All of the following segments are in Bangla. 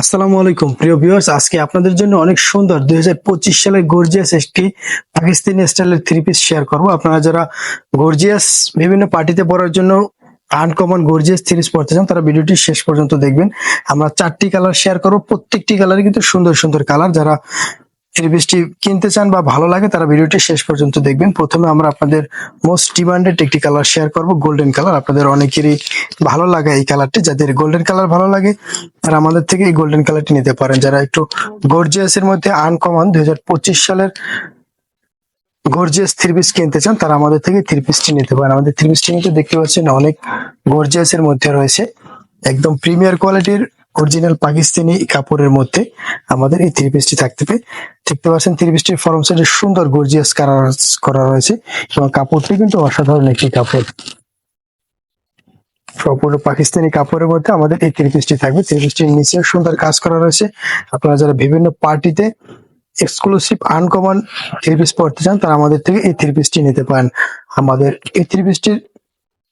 আসসালামু আলাইকুম, প্রিয় ভিউয়ার্স। আজকে আপনাদের জন্য অনেক সুন্দর দুই সালের গর্জিয়াস একটি পাকিস্তানি স্টাইলের থ্রি পিস শেয়ার করব। আপনারা যারা গর্জিয়াস বিভিন্ন পার্টিতে পড়ার জন্য আনকমন গর্জিয়াস থ্রি পিস পড়তে চান, তারা ভিডিওটি শেষ পর্যন্ত দেখবেন। আমরা চারটি কালার শেয়ার করব। প্রত্যেকটি কালারই কিন্তু সুন্দর সুন্দর কালার যারা থ্রি কিনতে চান বা ভালো লাগে, তারা ভিডিওটি শেষ পর্যন্ত দেখবেন। প্রথমে আমরা আপনাদের মোস্ট ডিমান্ডেড একটি কালার শেয়ার করব গোল্ডেন কালার আপনাদের অনেকেরই ভালো লাগে এই কালারটি যাদের গোল্ডেন কালার ভালো লাগে তারা আমাদের থেকে এই গোল্ডেন কালারটি নিতে পারেন। যারা একটু গর্জিয়াস এর মধ্যে আনকমন দুই হাজার পঁচিশ সালের গর্জিয়াস থ্রি পিস কিনতে চান, তারা আমাদের থেকে থ্রি পিসটি নিতে পারেন। আমাদের থ্রি পিসটি নিতে দেখতে পাচ্ছেন, অনেক গর্জিয়াস এর মধ্যে রয়েছে। একদম প্রিমিয়ার কোয়ালিটির অরিজিনাল পাকিস্তানি কাপড়ের মধ্যে আমাদের এই থ্রি পিসটি থাকতে পারে। দেখতে পাচ্ছেন থ্রি পিসটির ফরম সাইডে সুন্দর গর্জিয়াস করা রয়েছে এবং কাপড়টি কিন্তু অসাধারণ একটি কাপড়। সম্পূর্ণ পাকিস্তানি কাপড়ের মধ্যে আমাদের এই থ্রি পিসটি থাকবে। থ্রি পিসটির নিচে সুন্দর কাজ করা রয়েছে। আপনারা যারা বিভিন্ন পার্টিতে এক্সক্লুসিভ আনকমন থ্রি পিস পড়তে চান, তারা আমাদের থেকে এই থ্রি পিসটি নিতে পারেন। আমাদের এই থ্রি পিসটির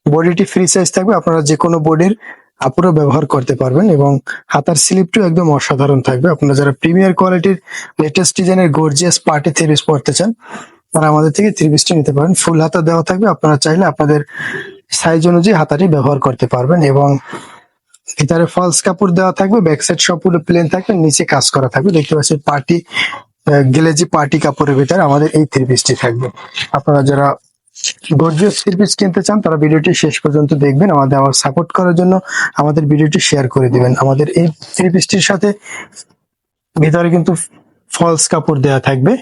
বডিটি ফ্রি সাইজ থাকবে। আপনারা যে কোনো বডির কাপড়ও ব্যবহার করতে পারবেন এবং হাতার স্লিপটিও একদম অসাধারণ থাকবে। আপনারা যারা প্রিমিয়ার কোয়ালিটির লেটেস্ট ডিজাইনের গর্জিয়াস পার্টি থ্রি পিস পড়তে চান, তারা আমাদের থেকে থ্রি পিসটি নিতে পারেন। ফুল হাতা দেওয়া থাকবে। আপনারা চাইলে আপনাদের সাইজ অনুযায়ী হাতাটি ব্যবহার করতে পারবেন এবং ভিতরে ফলস কাপড় দেওয়া থাকবে ব্যাক সাইড সম্পূর্ণ প্লেন থাকবে, নিচে কাজ করা থাকবে। দেখতে পাচ্ছেন পার্টি গেলেজি পার্টি কাপড়ের ভিতরে আমাদের এই থ্রি পিসটি থাকবে। আপনারা যারা গর্জিয়াস থ্রি পিস কিনতে চান, তারা ভিডিওটি শেষ পর্যন্ত দেখবেন। আমাদের আমার সাপোর্ট করার জন্য আমাদের ভিডিওটি শেয়ার করে দিবেন। আমাদের এই থ্রি পিসটির সাথে ভিতরে কিন্তু ফলস কাপড় দেওয়া থাকবে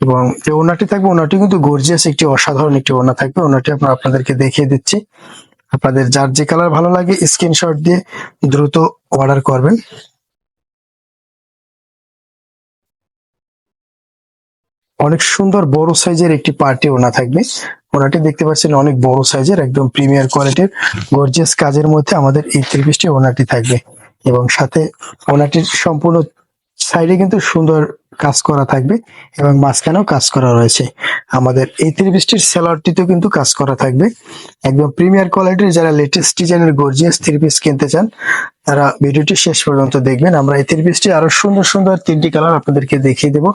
এবং যে ওনাটি থাকবে, ওনাটি কিন্তু গর্জিয়াস একটি অসাধারণ একটি ওনা থাকবে। ওনাটি আমরা আপনাদেরকে দেখিয়ে দিচ্ছি। আপনাদের যার যে কালার ভালো লাগে স্ক্রিনশট দিয়ে দ্রুত অর্ডার করবেন। অনেক সুন্দর বড় সাইজের একটি পার্টি ওনা থাকবে। ওনাটি দেখতে পাচ্ছেন অনেক বড় সাইজের, একদম প্রিমিয়ার কোয়ালিটির। গর্জিয়াস কাজের মধ্যে আমাদের এই থ্রি পিসটি ওনাটি থাকবে এবং সাথে ওনাটির সম্পূর্ণ সাইডে কিন্তু সুন্দর কাজ করা থাকবে এবং মাঝখানেও কাজ করা রয়েছে। আমাদের এই থ্রি পিসটির সেলারটিতেও কিন্তু কাজ করা থাকবে। একদম প্রিমিয়ার কোয়ালিটির যারা লেটেস্ট ডিজাইনের গর্জিয়াস থ্রি পিস কিনতে চান তারা ভিডিওটি শেষ পর্যন্ত দেখবেন। আমরা এই থ্রি আরও সুন্দর সুন্দর তিনটি কালার আপনাদেরকে দেখিয়ে দেবো।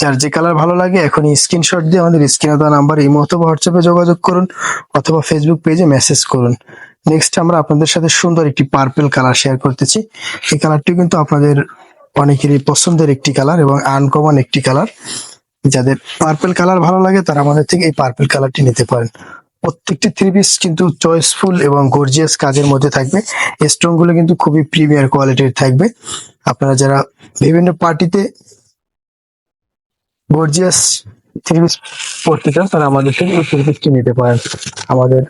যার যে কালার ভালো লাগে এখন স্ক্রিনশট দিয়ে আমাদের স্ক্রিনে দেওয়া নাম্বার এই মতো হোয়াটসঅ্যাপে যোগাযোগ করুন অথবা ফেসবুক পেজে মেসেজ করুন। নেক্সট আমরা আপনাদের সাথে সুন্দর একটি পার্পেল কালার শেয়ার করতেছি। এই কালারটি কিন্তু আপনাদের অনেকেরই পছন্দের একটি কালার এবং আনকমন একটি কালার যাদের পার্পেল কালার ভালো লাগে, তারা আমাদের থেকে এই পার্পেল কালারটি নিতে পারেন। প্রত্যেকটি থ্রি পিস কিন্তু চয়েসফুল এবং গর্জিয়াস কাজের মধ্যে থাকবে। স্টোনগুলো কিন্তু খুবই প্রিমিয়ার কোয়ালিটির থাকবে। আপনারা যারা বিভিন্ন পার্টিতে গর্জিয়াস থ্রি পিস পড়তে চান, তারা আমাদের থেকে এই থ্রি পিসটি নিতে পারেন। আমাদের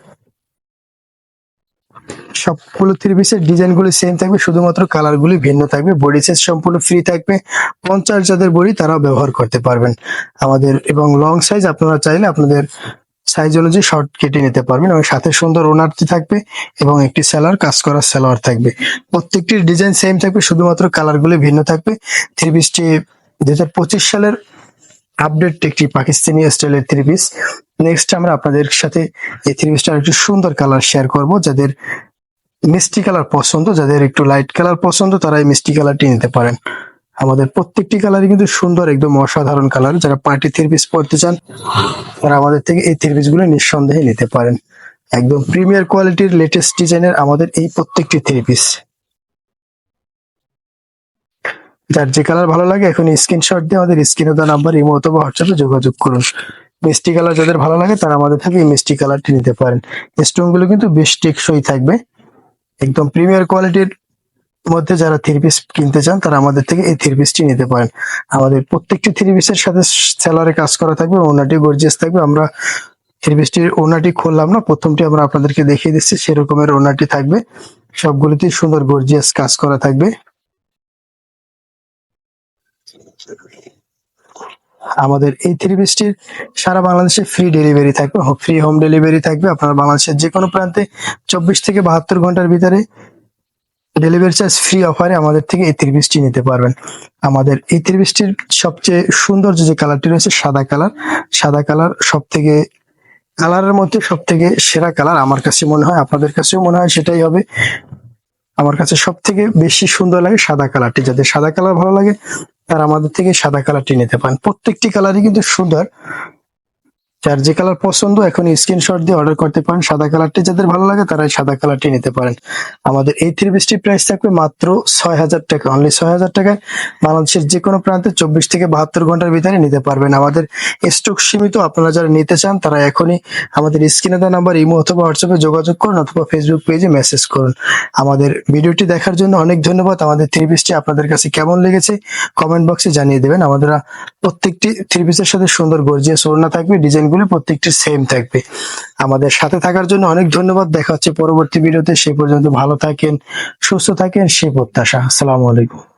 সবগুলো থ্রি পিসের ডিজাইন গুলি সেম থাকবে, শুধুমাত্র কালার গুলি ভিন্ন থাকবে। বডি সাইজ সম্পূর্ণ ফ্রি থাকবে। পঞ্চাশ যাদের বডি তারাও ব্যবহার করতে পারবেন। আমাদের এবং লং সাইজ আপনারা চাইলে আপনাদের সাইজ অনুযায়ী শর্ট কেটে নিতে পারবেন এবং সাথে সুন্দর ওনারটি থাকবে এবং একটি সেলার, কাজ করা সেলার থাকবে। প্রত্যেকটির ডিজাইন সেম থাকবে, শুধুমাত্র কালারগুলি ভিন্ন থাকবে। থ্রি পিসটি দুই হাজার পঁচিশ সালের আপডেট একটি পাকিস্তানি স্টাইলের থ্রি পিস নেক্সট আমরা আপনাদের সাথে এই থ্রি পিসটার একটি সুন্দর কালার শেয়ার করব। যাদের মিষ্টি কালার পছন্দ, যাদের একটু লাইট কালার পছন্দ তারা এই মিষ্টি কালারটি নিতে পারেন। আমাদের প্রত্যেকটি কালারই কিন্তু সুন্দর, একদম অসাধারণ কালার যারা পার্টি থ্রি পিস পড়তে চান, তারা আমাদের থেকে এই থ্রি পিসগুলো নিঃসন্দেহে নিতে পারেন। একদম প্রিমিয়ার কোয়ালিটির লেটেস্ট ডিজাইনের আমাদের এই প্রত্যেকটি থ্রি পিস যার যে কালার ভালো লাগে, এখন স্ক্রিনশট দিয়ে আমাদের স্ক্রিনে দেওয়া নাম্বার ইমো অথবা হোয়াটসঅ্যাপে যোগাযোগ করুন। মিষ্টি কালার যাদের ভালো লাগে, তারা আমাদের থেকে এই মিষ্টি কালারটি নিতে পারেন। স্টোনগুলো কিন্তু বেশ টেকসই থাকবে। একদম প্রিমিয়ার কোয়ালিটির মধ্যে যারা থ্রি পিস কিনতে চান, তারা আমাদের থেকে এই থ্রি পিসটি নিতে পারেন। আমাদের প্রত্যেকটি থ্রি পিসের সাথে সেলারে কাজ করা থাকবে ওনাটি গর্জিয়াস থাকবে। আমরা থ্রি পিসটির খুললাম না, প্রথমটি আমরা আপনাদেরকে দেখিয়ে দিচ্ছি, সেরকমের ওনাটি থাকবে। সবগুলিতেই সুন্দর গর্জিয়াস কাজ করা থাকবে। আমাদের এই থ্রি পিসটির সারা বাংলাদেশে ফ্রি ডেলিভারি থাকবে ফ্রি হোম ডেলিভারি থাকবে। আপনার বাংলাদেশের যে কোনো প্রান্তে চব্বিশ থেকে বাহাত্তর ঘণ্টার ভিতরে ডেলিভারি চার্জ ফ্রি অফারে আমাদের থেকে এই থ্রি নিতে পারবেন। আমাদের এই থ্রি সবচেয়ে সুন্দর যে কালারটি রয়েছে, সাদা কালার সাদা কালার সব থেকে কালারের মধ্যে সব থেকে সেরা কালার আমার কাছে মনে হয়, আপনাদের কাছেও মনে হয় সেটাই হবে। আমার কাছে সব থেকে বেশি সুন্দর লাগে সাদা কালারটি যাদের সাদা কালার ভালো লাগে, তারা আমাদের থেকে সাদা কালারটি নিতে পারেন। প্রত্যেকটি কালারই কিন্তু সুন্দর। যার যে কালার পছন্দ এখন স্ক্রিনশট দিয়ে অর্ডার করতে পারেন। সাদা কালারটি যাদের ভালো লাগে তারা সাদা কালারটি নিতে পারেন। আমাদের এই থ্রি পিসটির প্রাইস থাকবে মাত্র ছয় হাজার টাকা। অনলি ছয় হাজার টাকায় বাংলাদেশের যে কোনো প্রান্তে চব্বিশ থেকে বাহাত্তর ঘণ্টার ভিতরে নিতে পারবেন। আমাদের স্টক সীমিত, আপনারা যারা নিতে চান, তারা এখনই আমাদের স্ক্রিনে দেওয়া নাম্বার ইমো অথবা হোয়াটসঅ্যাপে যোগাযোগ করুন অথবা ফেসবুক পেজে মেসেজ করুন। আমাদের ভিডিওটি দেখার জন্য অনেক ধন্যবাদ। আমাদের থ্রি পিসটি আপনাদের কাছে কেমন লেগেছে কমেন্ট বক্সে জানিয়ে দেবেন। আমাদের প্রত্যেকটি থ্রি পিসের সাথে সুন্দর গর্জিয়াস ওড়না থাকবে ডিজাইনগুলো প্রত্যেকটি সেম থাকবে। আমাদের সাথে থাকার জন্য অনেক ধন্যবাদ। দেখা হচ্ছে পরবর্তী ভিডিওতে। সে পর্যন্ত ভালো থাকেন, সুস্থ থাকেন, সে প্রত্যাশা। আসসালামু আলাইকুম।